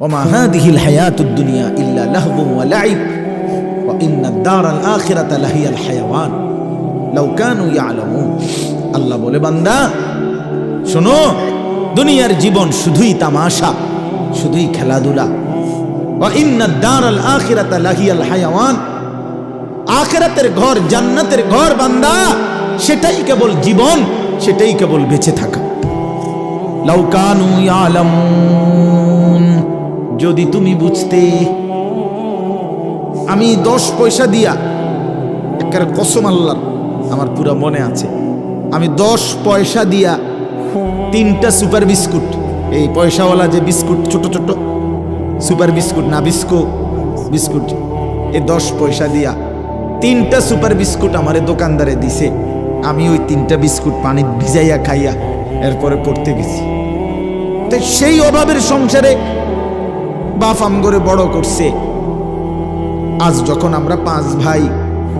وما هذه الحياة الدنيا إلا لهو ولعب وإن الدار الآخرة لهي الحيوان لو كانوا يعلمون আল্লাহ বলে বান্দা শোনো দুনিয়ার জীবন শুধুই তামাশা শুধুই খেলাধুলা وإن الدار الآخرة لهي الحيوان আখেরাতের ঘর জান্নাতের ঘর বান্দা সেটাই কেবল জীবন সেটাই কেবল বেঁচে থাকা লাউকানু ইয়ালামুন যদি তুমি বুঝতে, আমি দশ পয়সা দিয়া একের কসম আল্লাহ আমার পুরো মনে আছে। আমি দশ পয়সা দিয়া তিনটা সুপার বিস্কুট, এই পয়সাওয়ালা যে বিস্কুট, ছোট ছোট সুপার বিস্কুট না বিস্কো বিস্কুট, এই দশ পয়সা দিয়া তিনটা সুপার বিস্কুট আমারে দোকানদারে দিছে। আমি ওই তিনটা বিস্কুট পানি ভিজাইয়া খাইয়া এরপরে পড়তে গেছি। তো সেই অভাবের সংসারে বাফাম করে বড় করছে। আজ যখন আমরা পাঁচ ভাই,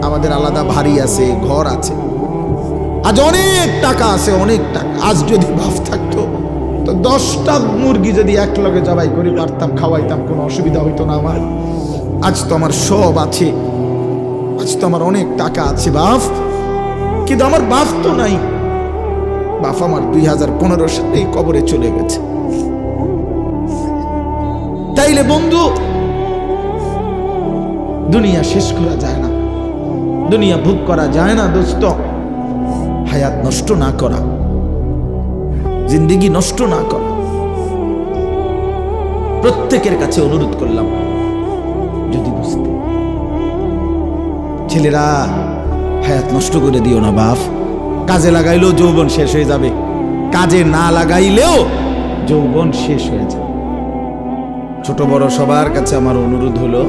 আমাদের আলাদা ভারী আছে, ঘর আছে, আজ অনেক টাকা আছে, অনেক টাকা। আজ যদি ভাব থাকতো, তো দশটা মুরগি যদি এক লগে জবাই করে, পারতাম, খাওয়াইতাম, কোনো অসুবিধা হইতো না আমার। আজ তো আমার সব আছে। আজ তো আমার অনেক টাকা আছে বাপ। কিন্তু আমার বাপ তো নাই। বাপ আমার দুই হাজার পনেরো সালেই কবরে চলে গেছে। তাইলে বন্ধু, দুনিয়া শেষ করা যায় না। দুনিয়া ভোগ করা যায় না, দোস্ত। হায়াত নষ্ট না করা। জিন্দিগি নষ্ট না করা। প্রত্যেকের কাছে অনুরোধ করলাম, যদি বুঝতে। ছেলেরা, হায়াত নষ্ট করে দিও না, বাপ। কাজে লাগাইলেও যৌবন শেষ হয়ে যাবে। কাজে না লাগাইলেও যৌবন শেষ হয়ে যাবে। ছোট বড় সবার কাছে আমার অনুরোধ হলো,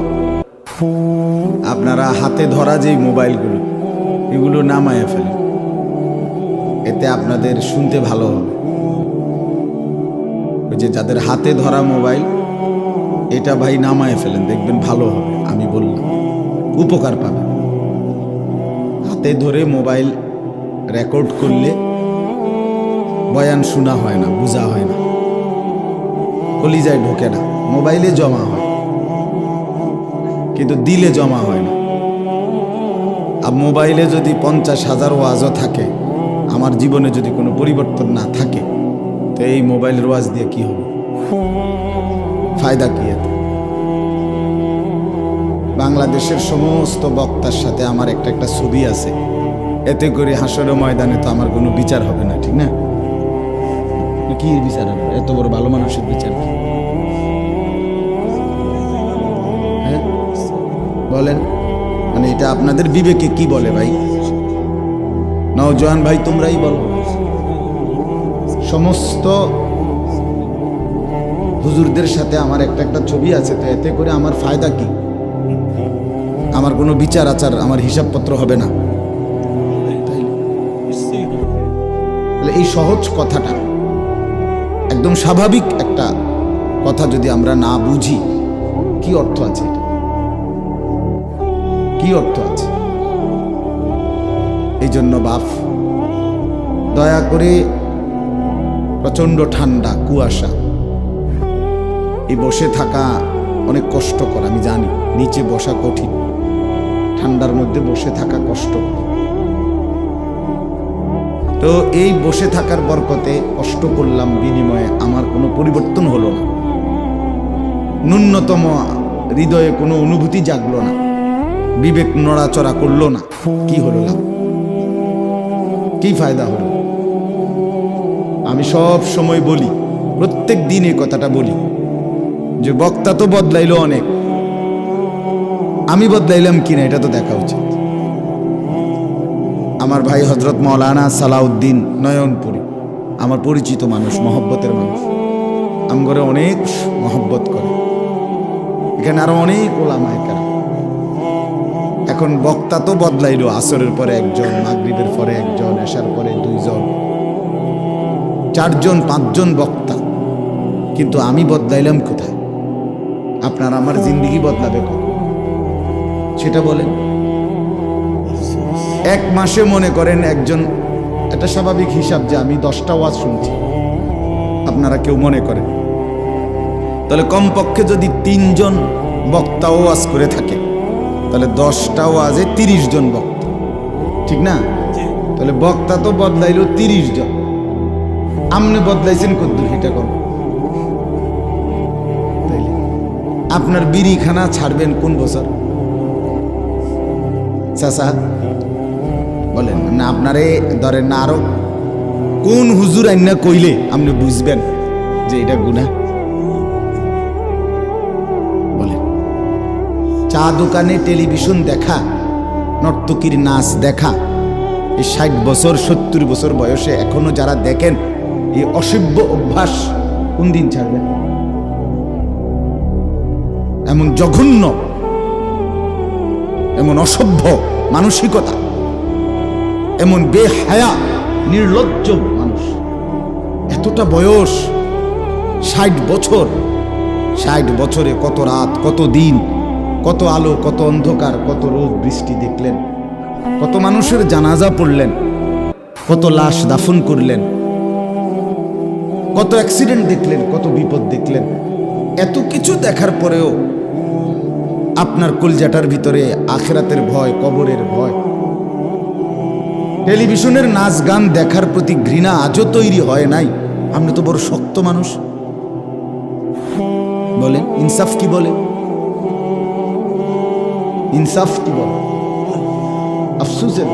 আপনারা হাতে ধরা যেই মোবাইলগুলো, এগুলো নামায় ফেলেন। এতে আপনাদের শুনতে ভালো হবে। ওই যে যাদের হাতে ধরা মোবাইল, এটা ভাই নামায় ফেলেন, দেখবেন ভালো হবে, আমি বললাম। উপকার পাবেন। হাতে ধরে মোবাইল রেকর্ড করলে বয়ান শোনা হয় না, বোঝা হয় না। কলিজায় ঢোকে না। মোবাইলে জমা হয়। কিন্তু দিলে জমা হয় না। আর মোবাইলে যদি পঞ্চাশ হাজার ওয়াজও থাকে, আমার জীবনে যদি কোনো পরিবর্তন না থাকে, তো এই মোবাইলের ওয়াজ দিয়ে কি হবে? ফায়দা কি এতে? বাংলাদেশের সমস্ত বক্তার সাথে আমার একটা একটা ছবি আছে। এতে করে হাসরের ময়দানে তো আমার কোনো বিচার হবে না, ঠিক না? কি বিচার এত বড় ভালো মানুষের বিচার কি? হ্যাঁ? বলেন। মানে এটা আপনাদের বিবেকে কি বলে ভাই? নওজোয়ান ভাই, তোমরাই বলো। সমস্ত হুজুরদের সাথে আমার একটা একটা ছবি আছে, তো এতে করে আমার ফায়দা কি? আমার কোনো বিচার আচার, আমার হিসাবপত্র হবে না। এই সহজ কথাটা। একদম স্বাভাবিক একটা কথা যদি আমরা না বুঝি, কি অর্থ আছে এটা? কি অর্থ আছে? এই জন্য বাপ, দয়া করে প্রচণ্ড ঠান্ডা কুয়াশা, এই বসে থাকা অনেক কষ্টকর, আমি জানি, নিচে বসা কঠিন, ঠান্ডার মধ্যে বসে থাকা কষ্টকর। তো এই বসে থাকার বরকতে কষ্ট করলাম বিনিময়ে, আমার কোনো পরিবর্তন হলো না। ন্যূনতম হৃদয়ে কোনো অনুভূতি জাগলো না। বিবেক নড়াচড়া করল না। কি হলো লাভ কি ফায়দা হলো? আমি সব সময় বলি, প্রত্যেক দিন এই কথাটা বলি, যে বক্তা তো বদলাইলো অনেক। আমি বদলাইলাম কিনা এটা তো দেখা উচিত। আমার ভাই হজরত মৌলানা সালাউদ্দিন নয়নপুরী, আমার পরিচিত মানুষ, মহব্বতের মানুষ। আমগরে অনেক মহব্বত করে। এখানে আরও অনেক ওলামায় কারা এখন বক্তা তো বদলাইলো, আসরের পরে একজন, মাগরিবের পরে একজন এসার পরে দুইজন, চারজন, পাঁচজন বক্তা। কিন্তু আমি বদলাইলাম কোথায়? আপনার আমার জিন্দিগি বদলাবে কখন? সেটা বলেন। এক মাসে মনে করেন একজন এটা স্বাভাবিক হিসাব যে আমি দশটা ওয়াজ শুনছি। আপনারা কেউ মনে করেন? তাহলে কমপক্ষে যদি তিনজন বক্তা ওয়াজ করে থাকে তাহলে দশটা ওয়াজে তিরিশ জন বক্তা। ঠিক না? তাহলে বক্তা তো বদলাইলো তিরিশ জন। আমনে বদলাইছেন কদ্দুর এটা করো আপনার বিড়িখানা ছাড়বেন কোন বছর? চাচা বলেন, না, আপনারে ধরেন না, আরও কোন হুজুর আইনা কইলে আপনি বুঝবেন যে এটা গুনাহ? বলেন, চা দোকানে টেলিভিশন দেখা, নর্তকীর নাচ দেখা, এই ষাট বছর, সত্তর বছর বয়সে এখনও যারা দেখেন, এই অসভ্য অভ্যাস কোন দিন ছাড়বেন এমন জঘন্য, এমন অসভ্য মানসিকতা এমন বেহায়া, নির্লজ্জ মানুষ। এতটা বয়স, ষাট বছর। ষাট বছরে কত রাত, কত দিন, কত আলো, কত অন্ধকার, কত রোদ, বৃষ্টি দেখলেন। কত মানুষের জানাজা পড়লেন। কত লাশ দাফন করলেন। কত অ্যাক্সিডেন্ট দেখলেন, কত বিপদ দেখলেন। এত কিছু দেখার পরেও আপনার কলজাটার ভিতরে আখেরাতের ভয়, কবরের ভয়। টেলিভিশনের নাচ গান দেখার প্রতি ঘৃণা আজও তৈরি হয় নাই। আমরা তো বড় শক্ত মানুষ। বলেন, ইনসাফ কি বলে? ইনসাফ কি বলে? আফসুসের